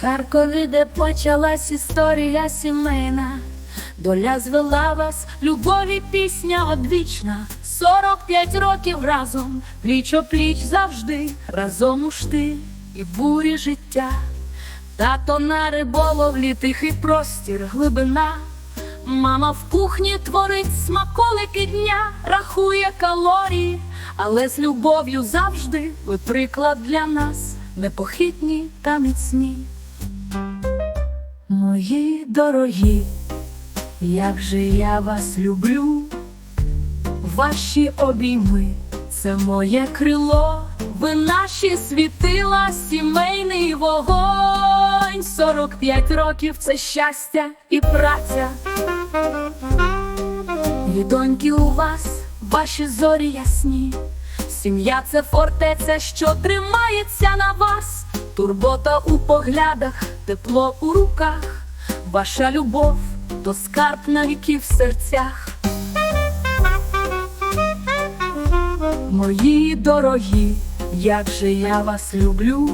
Харкові, де почалась історія сімейна, доля звела вас, любові пісня одвічна. 45 років разом, пліч о пліч завжди, разом у штиль і бурі життя. Тато на риболовлі тихий простір, глибина. Мама в кухні творить смаколики дня, рахує калорії, але з любов'ю завжди ви приклад для нас, непохитні та міцні. Мої дорогі, як же я вас люблю, ваші обійми, це моє крило, ви наші світила, сімейний вогонь, 45 років це щастя і праця. І доньки у вас, ваші зорі ясні, сім'я це фортеця, що тримається на вас, турбота у поглядах, тепло у руках, ваша любов то скарб на віки в серцях. Мої дорогі, як же я вас люблю,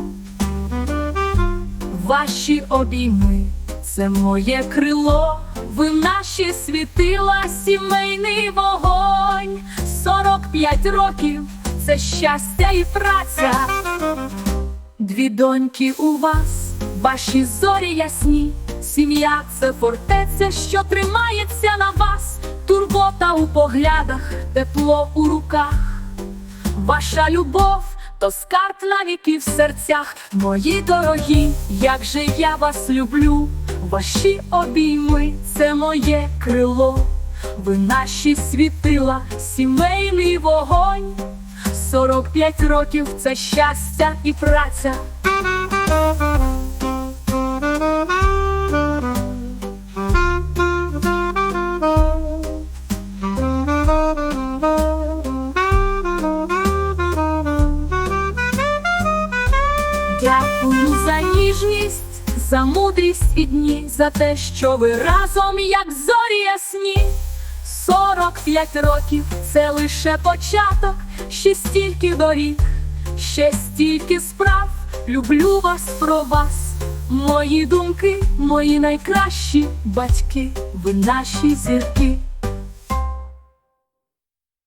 ваші обійми, це моє крило, ви наші світила, сімейний вогонь, 45 років це щастя і праця. Дві доньки у вас, ваші зорі ясні, сім'я це фортеця, що тримається на вас, турбота у поглядах, тепло у руках. Ваша любов то скарб навіки в серцях, мої дорогі, як же я вас люблю, ваші обійми це моє крило, ви наші світила, сімейний вогонь, 45 років це щастя і праця. За ніжність, за мудрість і дні, за те, що ви разом, як зорі ясні. 45 років це лише початок, ще стільки доріг, ще стільки справ. Люблю вас про вас, мої думки, мої найкращі батьки, ви наші зірки.